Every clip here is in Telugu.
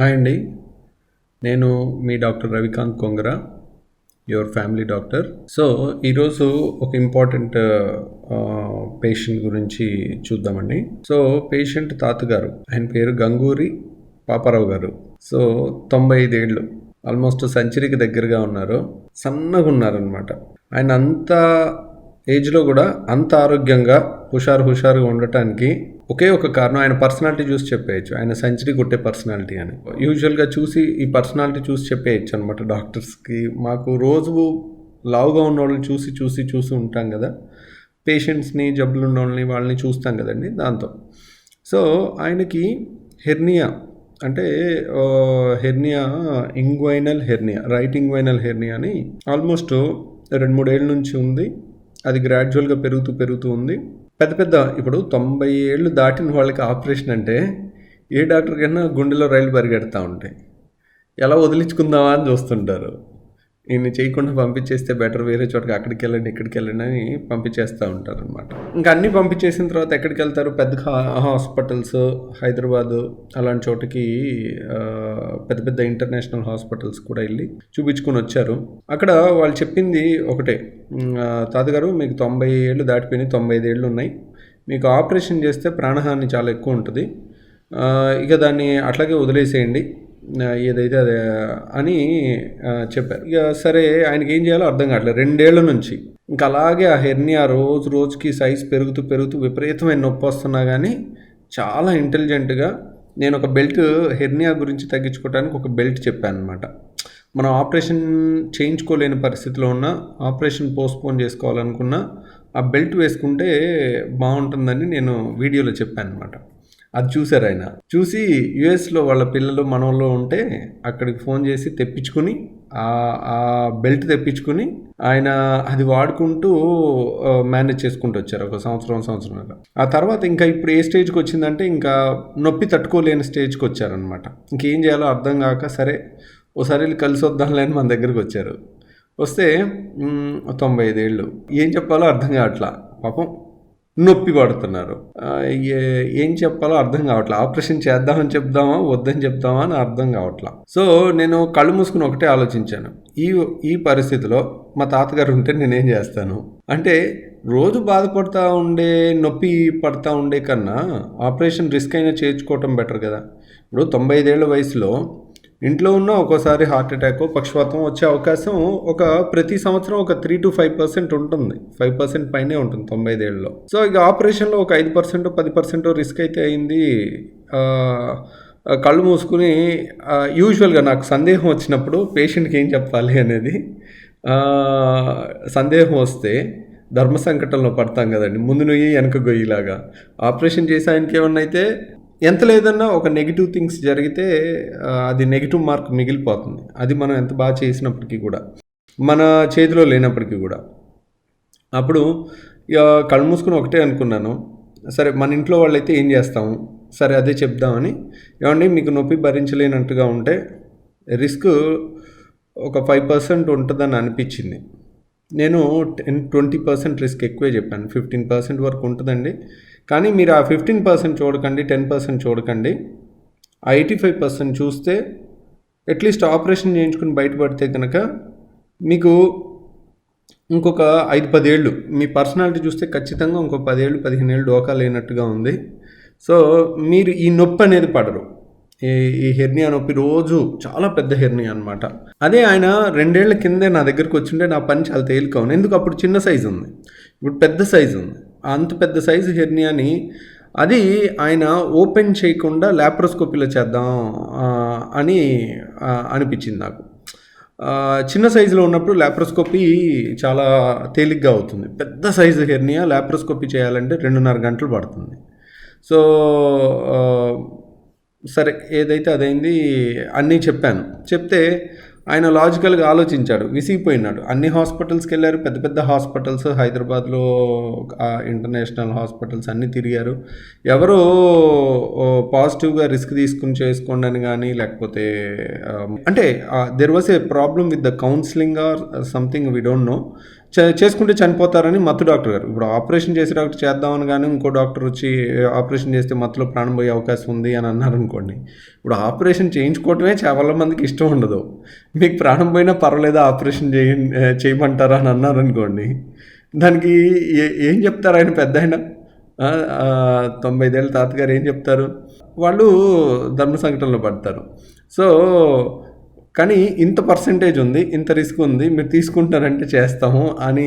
హాయ్ అండి. నేను మీ doctor Ravikanth Kongara your family doctor. So ఈరోజు ఒక ఇంపార్టెంట్ పేషెంట్ గురించి చూద్దామండి. సో పేషెంట్ తాతగారు ఆయన పేరు గంగూరి పాపారావు గారు. సో తొంభై ఐదేళ్ళు ఆల్మోస్ట్ సెంచరీకి దగ్గరగా ఉన్నారు. సన్నగా ఉన్నారనమాట ఆయన అంత ఏజ్లో కూడా అంత ఆరోగ్యంగా హుషారు హుషారుగా ఉండటానికి ఒకే ఒక కారణం ఆయన పర్సనాలిటీ చూసి చెప్పేయచ్చు. ఆయన సెంచరీ కొట్టే పర్సనాలిటీ అని. యూజువల్గా చూసి ఈ పర్సనాలిటీ చూసి చెప్పేయచ్చు అనమాట డాక్టర్స్కి. మాకు రోజు లావుగా ఉన్న వాళ్ళని చూసి చూసి చూసి ఉంటాం కదా. పేషెంట్స్ని జబ్బులు ఉన్న వాళ్ళని వాళ్ళని చూస్తాం కదండి దాంతో. సో ఆయనకి హెర్నియా అంటే hernia inguinal hernia right inguinal hernia అని ఆల్మోస్ట్ రెండు మూడేళ్ళ నుంచి ఉంది. అది గ్రాడ్యువల్గా పెరుగుతూ పెరుగుతూ ఉంది. పెద్ద పెద్ద ఇప్పుడు తొంభై ఏళ్ళు దాటిన వాళ్ళకి ఆపరేషన్ అంటే ఏ డాక్టర్ కన్నా గుండెలో రైలు పరిగెడతా ఉంటాయి. ఎలా వదిలించుకుందామా అని చూస్తుంటారు. నేను చేయకుండా పంపించేస్తే బెటర్ వేరే చోటకి అక్కడికి వెళ్ళండి ఇక్కడికి వెళ్ళండి అని పంపించేస్తూ ఉంటారు అనమాట ఇంకా అన్నీ పంపించేసిన తర్వాత ఎక్కడికి వెళ్తారు? పెద్ద హా- హాస్పిటల్స్ హైదరాబాదు అలాంటి చోటకి పెద్ద పెద్ద ఇంటర్నేషనల్ హాస్పిటల్స్ కూడా వెళ్ళి చూపించుకొని వచ్చారు. అక్కడ వాళ్ళు చెప్పింది ఒకటే. తాతగారు మీకు తొంభై ఏళ్ళు దాటిపోయినాయి తొంభై ఐదు ఏళ్ళు ఉన్నాయి. మీకు ఆపరేషన్ చేస్తే ప్రాణహాని చాలా ఎక్కువ ఉంటుంది. ఇక దాన్ని అట్లాగే వదిలేసేయండి. ఏదైతే అదే అని చెప్పారు. ఇక సరే ఆయనకి ఏం చేయాలో అర్థం కావట్లేదు. రెండేళ్ళ నుంచి ఇంకా అలాగే ఆ హెర్నియా రోజు రోజుకి సైజ్ పెరుగుతూ పెరుగుతూ విపరీతమైన నొప్పి వస్తున్నా కానీ చాలా ఇంటెలిజెంట్గా నేను ఒక బెల్ట్ హెర్నియా గురించి తగ్గించుకోవడానికి ఒక బెల్ట్ చెప్పాను అనమాట మనం ఆపరేషన్ చేయించుకోలేని పరిస్థితిలో ఉన్న ఆపరేషన్ పోస్ట్పోన్ చేసుకోవాలనుకున్న ఆ బెల్ట్ వేసుకుంటే బాగుంటుందని నేను వీడియోలో చెప్పాను అనమాట అది చూశారు ఆయన. చూసి యుఎస్లో వాళ్ళ పిల్లలు మనలో ఉంటే అక్కడికి ఫోన్ చేసి తెప్పించుకుని ఆ బెల్ట్ తెప్పించుకుని ఆయన అది వాడుకుంటూ మేనేజ్ చేసుకుంటూ వచ్చారు ఒక సంవత్సరం సంవత్సరం ఆ తర్వాత ఇంకా ఇప్పుడు ఏ స్టేజ్కి వచ్చిందంటే ఇంకా నొప్పి తట్టుకోలేని స్టేజ్కి వచ్చారనమాట ఇంకేం చేయాలో అర్థం కాక సరే ఓసారి కలిసి వద్దాంలే అని మన దగ్గరికి వచ్చారు. వస్తే తొంభై ఐదేళ్ళు ఏం చెప్పాలో అర్థం కావట్లా. పాపం నొప్పి పడుతున్నారు. ఏ- ఏం చెప్పాలో అర్థం కావట్లే. ఆపరేషన్ చేద్దామని చెప్దామా వద్దని చెప్దామా అని అర్థం కావట్లా. సో నేను కళ్ళు మూసుకుని ఒకటే ఆలోచించాను. ఈ ఈ పరిస్థితిలో మా తాతగారు ఉంటే నేనేం చేస్తాను? అంటే రోజు బాధపడతా ఉండే నొప్పి పడతా ఉండే కన్నా ఆపరేషన్ రిస్క్ అయినా చేర్చుకోవటం బెటర్ కదా. ఇప్పుడు తొంభై ఐదేళ్ళ వయసులో ఇంట్లో ఉన్న ఒక్కోసారి హార్ట్ అటాక్ పక్షవాతం వచ్చే అవకాశం ఒక ప్రతి సంవత్సరం ఒక త్రీ టు ఫైవ్ పర్సెంట్ ఉంటుంది. ఫైవ్ పర్సెంట్ పైనే ఉంటుంది తొంభై ఏళ్ళలో సో ఇక ఆపరేషన్లో ఒక ఐదు పర్సెంట్ పది పర్సెంట్ రిస్క్ అయితే అయింది. కళ్ళు మూసుకుని యూజువల్గా నాకు సందేహం వచ్చినప్పుడు పేషెంట్కి ఏం చెప్పాలి అనేది సందేహం వస్తే ధర్మ సంకటంలో పడతాం కదండి. ముందు నుయ్యి వెనక గొయ్యిలాగా. ఆపరేషన్ చేసే ఆయనకి ఏమన్నా అయితే ఎంత లేదన్నా ఒక నెగిటివ్ థింగ్స్ జరిగితే అది నెగిటివ్ మార్క్ మిగిలిపోతుంది. అది మనం ఎంత బాగా చేసినప్పటికీ కూడా. మన చేతిలో లేనప్పటికీ కూడా. అప్పుడు ఇక కళ్ళు మూసుకుని ఒకటే అనుకున్నాను. సరే మన ఇంట్లో వాళ్ళైతే ఏం చేస్తాము? సరే అదే చెప్దామని. ఏమండి మీకు నొప్పి భరించలేనట్టుగా ఉంటే రిస్క్ ఒక ఫైవ్ పర్సెంట్ ఉంటుందని అనిపించింది. నేను టెన్ ట్వంటీ పర్సెంట్ రిస్క్ ఎక్కువే చెప్పాను. ఫిఫ్టీన్ పర్సెంట్ వరకు ఉంటుందండి. కానీ మీరు ఆ ఫిఫ్టీన్ పర్సెంట్ చూడకండి టెన్ పర్సెంట్ చూడకండి. ఆ ఎయిటీ ఫైవ్ పర్సెంట్ చూస్తే అట్లీస్ట్ ఆపరేషన్ చేయించుకుని బయటపడితే కనుక మీకు ఇంకొక ఐదు పదేళ్ళు మీ పర్సనాలిటీ చూస్తే ఖచ్చితంగా ఇంకో పదేళ్ళు పదిహేను ఏళ్ళు డోకా లేనట్టుగా ఉంది. సో మీరు ఈ నొప్పి అనేది పడరు. ఈ ఈ హెర్నియా నొప్పి రోజు చాలా పెద్ద హెర్నియా అనమాట అదే ఆయన రెండేళ్ళ కిందే నా దగ్గరికి వచ్చింటే నా పని చాలా తేలిక ఉంది. ఎందుకు? అప్పుడు చిన్న సైజు ఉంది. ఇప్పుడు పెద్ద సైజు ఉంది. అంత పెద్ద సైజు హెర్నియాని అది ఆయన ఓపెన్ చేయకుండా ల్యాప్రోస్కోపీలో చేద్దాం అని అనిపించింది నాకు. చిన్న సైజులో ఉన్నప్పుడు ల్యాప్రోస్కోపీ చాలా తేలిగ్గా అవుతుంది. పెద్ద సైజు హెర్నియా ల్యాప్రోస్కోపీ చేయాలంటే రెండున్నర గంటలు పడుతుంది. సో సరే ఏదైతే అదైంది అన్నీ చెప్పాను. చెప్తే ఆయన లాజికల్గా ఆలోచించాడు విసిగిపోయినాడు. అన్ని హాస్పిటల్స్కి వెళ్ళారు పెద్ద పెద్ద హాస్పిటల్స్ హైదరాబాద్లో ఇంటర్నేషనల్ హాస్పిటల్స్ అన్నీ తిరిగారు. ఎవరో పాజిటివ్గా రిస్క్ తీసుకుని చేసుకోండి కానీ లేకపోతే అంటే there was a problem with the counselling or something we don't know చేసుకుంటే చనిపోతారని మత్తు డాక్టర్ గారు. ఇప్పుడు ఆపరేషన్ చేసే డాక్టర్ చేద్దామని కానీ ఇంకో డాక్టర్ వచ్చి ఆపరేషన్ చేస్తే మత్తులో ప్రాణం పోయే అవకాశం ఉంది అని అన్నారు అనుకోండి. ఇప్పుడు ఆపరేషన్ చేయించుకోవటమే చాలా మందికి ఇష్టం ఉండదు. మీకు ప్రాణం పోయినా పర్వాలేదు ఆపరేషన్ చేయ చేయమంటారా అని అన్నారు అనుకోండి. దానికి ఏం చెప్తారు ఆయన పెద్ద ఆయన? తొంభై ఐదేళ్ళ తాతగారు ఏం చెప్తారు? వాళ్ళు ధర్మ సంకటంలో పడతారు. సో కానీ ఇంత పర్సంటేజ్ ఉంది ఇంత రిస్క్ ఉంది మీరు తీసుకుంటారంటే చేస్తాము అని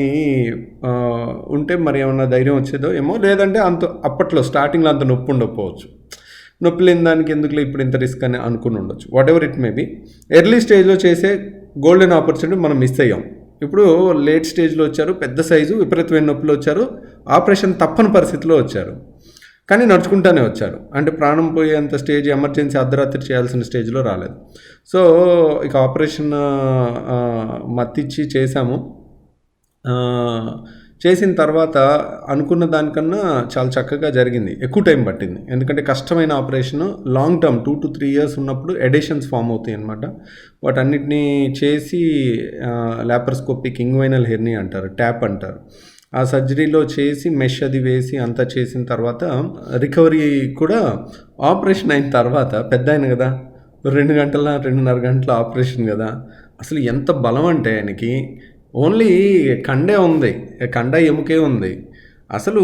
ఉంటే మరి ఏమన్నా ధైర్యం వచ్చేదో ఏమో లేదంటే అంత అప్పట్లో స్టార్టింగ్లో అంత నొప్పి ఉండకపోవచ్చు. నొప్పి లేని దానికి ఎందుకులే ఇప్పుడు ఇంత రిస్క్ అని అనుకుని ఉండొచ్చు. Whatever it may be early స్టేజ్లో చేసే గోల్డెన్ ఆపర్చునిటీ మనం మిస్ అయ్యాం. ఇప్పుడు లేట్ స్టేజ్లో వచ్చారు పెద్ద సైజు విపరీతమైన నొప్పులు వచ్చారు ఆపరేషన్ తప్పని పరిస్థితిలో వచ్చారు. కానీ నడుచుకుంటానే వచ్చారు అంటే ప్రాణం పోయేంత స్టేజ్ ఎమర్జెన్సీ అర్ధరాత్రి చేయాల్సిన స్టేజ్లో రాలేదు. సో ఇక ఆపరేషన్ మత్తిచ్చి చేశాము. చేసిన తర్వాత అనుకున్న దానికన్నా చాలా చక్కగా జరిగింది. ఎక్కువ టైం పట్టింది. ఎందుకంటే కష్టమైన operation long term two to three years ఉన్నప్పుడు ఎడిషన్స్ ఫామ్ అవుతాయి అనమాట వాటన్నిటినీ చేసి లాప్రోస్కోపిక్ ఇంగ్వైనల్ హెర్నీ అంటారు ట్యాప్ అంటారు. ఆ సర్జరీలో చేసి మెష్ అది వేసి అంతా చేసిన తర్వాత రికవరీ కూడా ఆపరేషన్ అయిన తర్వాత పెద్ద ఆయన కదా రెండు గంటల రెండున్నర గంటల ఆపరేషన్ కదా. అసలు ఎంత బలం అంటే ఆయనకి. ఓన్లీ కండే ఉంది కండ ఎముకే ఉంది. అసలు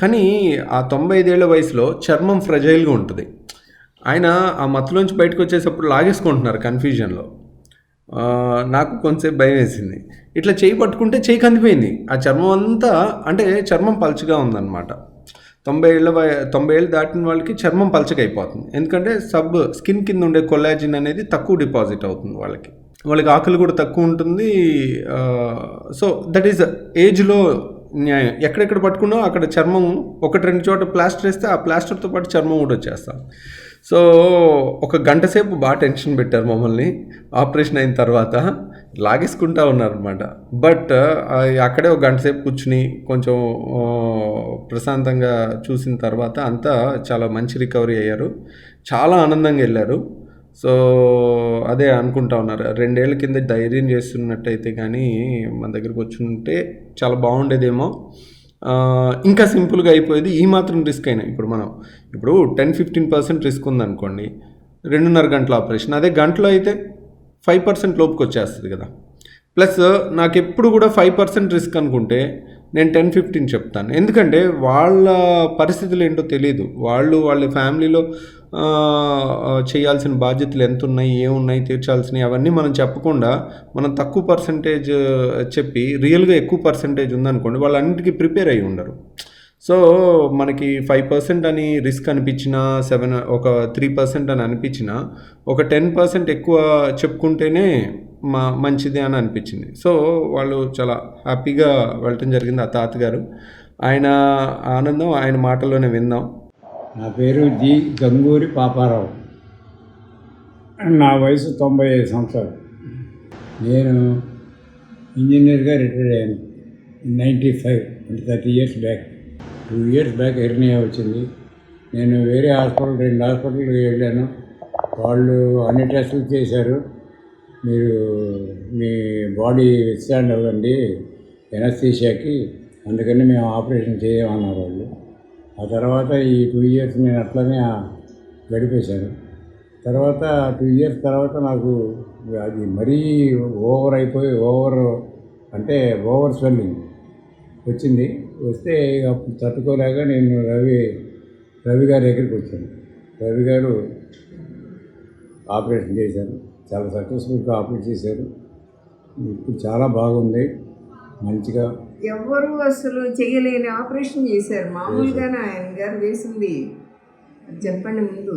కానీ ఆ తొంభై ఐదేళ్ళ వయసులో చర్మం ఫ్రెజైల్గా ఉంటుంది. ఆయన ఆ మత్తులోంచి బయటకు వచ్చేటప్పుడు లాగేసుకుంటున్నారు కన్ఫ్యూజన్లో. నాకు కొంచెంసేపు భయం వేసింది. ఇట్లా చేయి పట్టుకుంటే చేయి కందిపోయింది. ఆ చర్మం అంతా అంటే చర్మం పల్చగా ఉందన్నమాట. తొంభై ఏళ్ళ తొంభై ఏళ్ళు దాటిన వాళ్ళకి చర్మం పలచకైపోతుంది ఎందుకంటే సబ్ స్కిన్ కింద ఉండే కొల్లాజిన్ అనేది తక్కువ డిపాజిట్ అవుతుంది వాళ్ళకి. వాళ్ళకి ఆకలి కూడా తక్కువ ఉంటుంది. సో దట్ ఈస్ ఏజ్లో న్యాయం. ఎక్కడెక్కడ పట్టుకున్నా అక్కడ చర్మం ఒకటి రెండు చోట ప్లాస్టర్ వేస్తే ఆ ప్లాస్టర్తో పాటు చర్మం కూడా వచ్చేస్తాం. సో ఒక గంట సేపు బాగా టెన్షన్ పెట్టారు మమ్మల్ని. ఆపరేషన్ అయిన తర్వాత లాగేసుకుంటా ఉన్నారనమాట బట్ అక్కడే ఒక గంట సేపు కూర్చుని కొంచెం ప్రశాంతంగా చూసిన తర్వాత అంతా చాలా మంచి రికవరీ అయ్యారు. చాలా ఆనందంగా వెళ్ళారు. సో అదే అనుకుంటా ఉన్నారు. రెండేళ్ళ కింద ధైర్యం చేస్తున్నట్టయితే కానీ మన దగ్గరికి వచ్చి ఉంటే చాలా బాగుండేదేమో. ఇంకా సింపుల్గా అయిపోయేది ఈ మాత్రం రిస్క్ అయినా. ఇప్పుడు మనం ఇప్పుడు టెన్ ఫిఫ్టీన్ పర్సెంట్ రిస్క్ ఉందనుకోండి రెండున్నర గంటల ఆపరేషన్ అదే గంటలో అయితే ఫైవ్ పర్సెంట్ లోపుకి వచ్చేస్తుంది కదా. ప్లస్ నాకు ఎప్పుడు కూడా ఫైవ్ పర్సెంట్ రిస్క్ అనుకుంటే నేను టెన్ ఫిఫ్టీన్ చెప్తాను. ఎందుకంటే వాళ్ళ పరిస్థితులు ఏంటో తెలియదు వాళ్ళు వాళ్ళ ఫ్యామిలీలో చేయాల్సిన బాధ్యతలు ఎంత ఉన్నాయి ఏమున్నాయి తీర్చాల్సినవి అవన్నీ మనం చెప్పకుండా మనం తక్కువ పర్సంటేజ్ చెప్పి రియల్గా ఎక్కువ పర్సంటేజ్ ఉందనుకోండి వాళ్ళన్నిటికీ ప్రిపేర్ అయ్యి ఉండరు. సో మనకి ఫైవ్ పర్సెంట్ అని రిస్క్ అనిపించినా సెవెన్ ఒక త్రీ పర్సెంట్ అని అనిపించినా ఒక టెన్ పర్సెంట్ ఎక్కువ చెప్పుకుంటేనే మా మంచిది అని అనిపించింది. సో వాళ్ళు చాలా హ్యాపీగా వెళ్ళటం జరిగింది ఆ తాతగారు. ఆయన ఆనందం ఆయన మాటల్లోనే విందాం నా పేరు జి గంగూరి పాపారావు. నా వయసు తొంభై ఐదు సంవత్సరాలు. నేను ఇంజనీర్గా రిటైర్ అయ్యాను. నైంటీ ఫైవ్ అంటే thirty years back two years back hernia వచ్చింది. నేను వేరే హాస్పిటల్ రెండు హాస్పిటల్కి వెళ్ళాను. వాళ్ళు అన్ని టెస్టులు చేశారు. మీరు మీ బాడీ విత్స్టాండ్ అవ్వండి. ఎనస్థీషియాకి అందుకని మేము ఆపరేషన్ చేయమన్నారు వాళ్ళు. ఆ తర్వాత ఈ టూ ఇయర్స్ నేను అట్లనే గడిపేశాను. తర్వాత టూ ఇయర్స్ తర్వాత నాకు అది మరీ ఓవర్ అయిపోయి ఓవర్ అంటే ఓవర్ స్వెల్లింగ్ వచ్చింది. వస్తే ఇక అప్పుడు తట్టుకోలేక నేను రవి రవి గారి దగ్గరికి వచ్చాను. రవి గారు ఆపరేషన్ చేశారు. చాలా సక్సెస్ఫుల్గా ఆపరేట్ చేశారు. ఇప్పుడు చాలా బాగుంది. మంచిగా ఎవ్వరు అసలు చేయలేని ఆపరేషన్ చేశారు. మామూలుగానే ఆయన గారు వేసింది. చెప్పండి ముందు.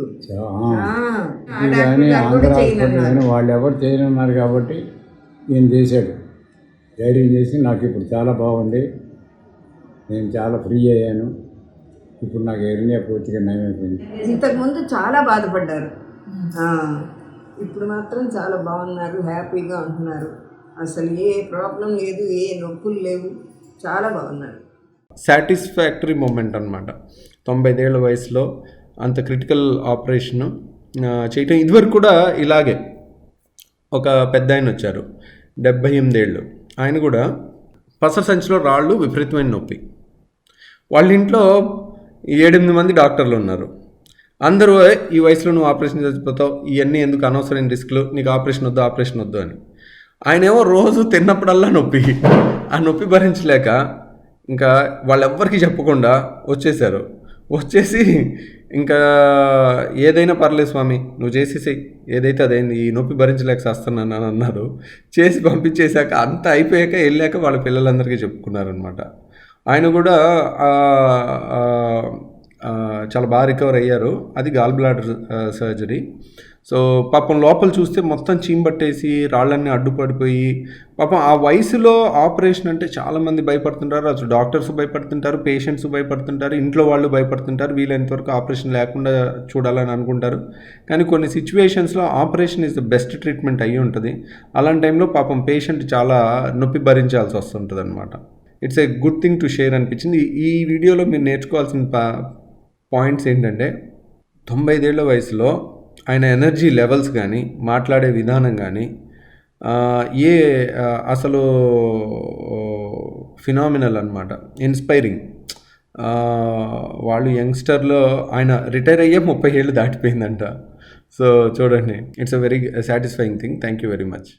వాళ్ళు ఎవరు చేయనున్నారు. కాబట్టి నేను చేశాడు. ధైర్యం చేసి నాకు ఇప్పుడు చాలా బాగుంది. నేను చాలా ఫ్రీ అయ్యాను. ఇప్పుడు నాకు ఎర్నియా పూర్తిగా నయమైపోయింది. ఇంతకుముందు చాలా బాధపడ్డారు. ఇప్పుడు మాత్రం చాలా బాగున్నారు హ్యాపీగా ఉంటున్నారు. అసలు ఏ ప్రాబ్లం లేదు ఏ నొప్పులు లేవు. చాలా బాగున్నాడు. సాటిస్ఫాక్టరీ మూమెంట్ అనమాట తొంభై ఐదేళ్ళ వయసులో అంత క్రిటికల్ ఆపరేషను చేయటం ఇదివరకు కూడా ఇలాగే. ఒక పెద్ద ఆయన వచ్చారు డెబ్బై ఎనిమిదేళ్ళు ఆయన కూడా పస సంచిలో రాళ్ళు విపరీతమైన నొప్పి. వాళ్ళ ఇంట్లో ఏడెనిమిది మంది డాక్టర్లు ఉన్నారు. అందరూ ఈ వయసులో నువ్వు ఆపరేషన్ చచ్చిపోతావు ఇవన్నీ ఎందుకు? అనవసరమైన రిస్క్లు. నీకు ఆపరేషన్ వద్దు ఆపరేషన్ వద్దు అని. ఆయన ఏమో రోజు తిన్నప్పుడల్లా నొప్పి. ఆ నొప్పి భరించలేక ఇంకా వాళ్ళెవ్వరికి చెప్పకుండా వచ్చేసారు. వచ్చేసి ఇంకా ఏదైనా పర్లేదు స్వామి నువ్వు చేసేసి ఏదైతే అదైంది ఈ నొప్పి భరించలేక చేస్తున్నాను అని అన్నారు. చేసి పంపించేశాక అంత అయిపోయాక వెళ్ళాక వాళ్ళ పిల్లలందరికీ చెప్పుకున్నారనమాట ఆయన కూడా చాలా బాగా రికవర్ అయ్యారు. అది గాల్ బ్లాడర్ సర్జరీ. సో పాపం లోపల చూస్తే మొత్తం చీంబట్టేసి రాళ్ళన్నీ అడ్డుపడిపోయి పాపం ఆ వయసులో ఆపరేషన్ అంటే చాలామంది భయపడుతుంటారు. అసలు డాక్టర్స్ భయపడుతుంటారు పేషెంట్స్ భయపడుతుంటారు ఇంట్లో వాళ్ళు భయపడుతుంటారు. వీలైనంతవరకు ఆపరేషన్ లేకుండా చూడాలని అనుకుంటారు. కానీ కొన్ని సిచ్యువేషన్స్లో operation is the best treatment అయ్యి ఉంటుంది. అలాంటి టైంలో పాపం పేషెంట్ చాలా నొప్పి భరించాల్సి వస్తుంటుంది అనమాట it's a good thing to share అనిపించింది. ఈ- వీడియోలో మీరు నేర్చుకోవాల్సిన పా పాయింట్స్ ఏంటంటే తొంభై ఐదేళ్ళ వయసులో ఆయన ఎనర్జీ లెవెల్స్ కానీ మాట్లాడే విధానం కానీ ఏ అసలు ఫినామినల్ అనమాట ఇన్స్పైరింగ్. వాళ్ళు యంగ్స్టర్లో ఆయన రిటైర్ అయ్యే ముప్పై ఏళ్ళు దాటిపోయిందంట. సో చూడండి. It's a very satisfying thing thank you very much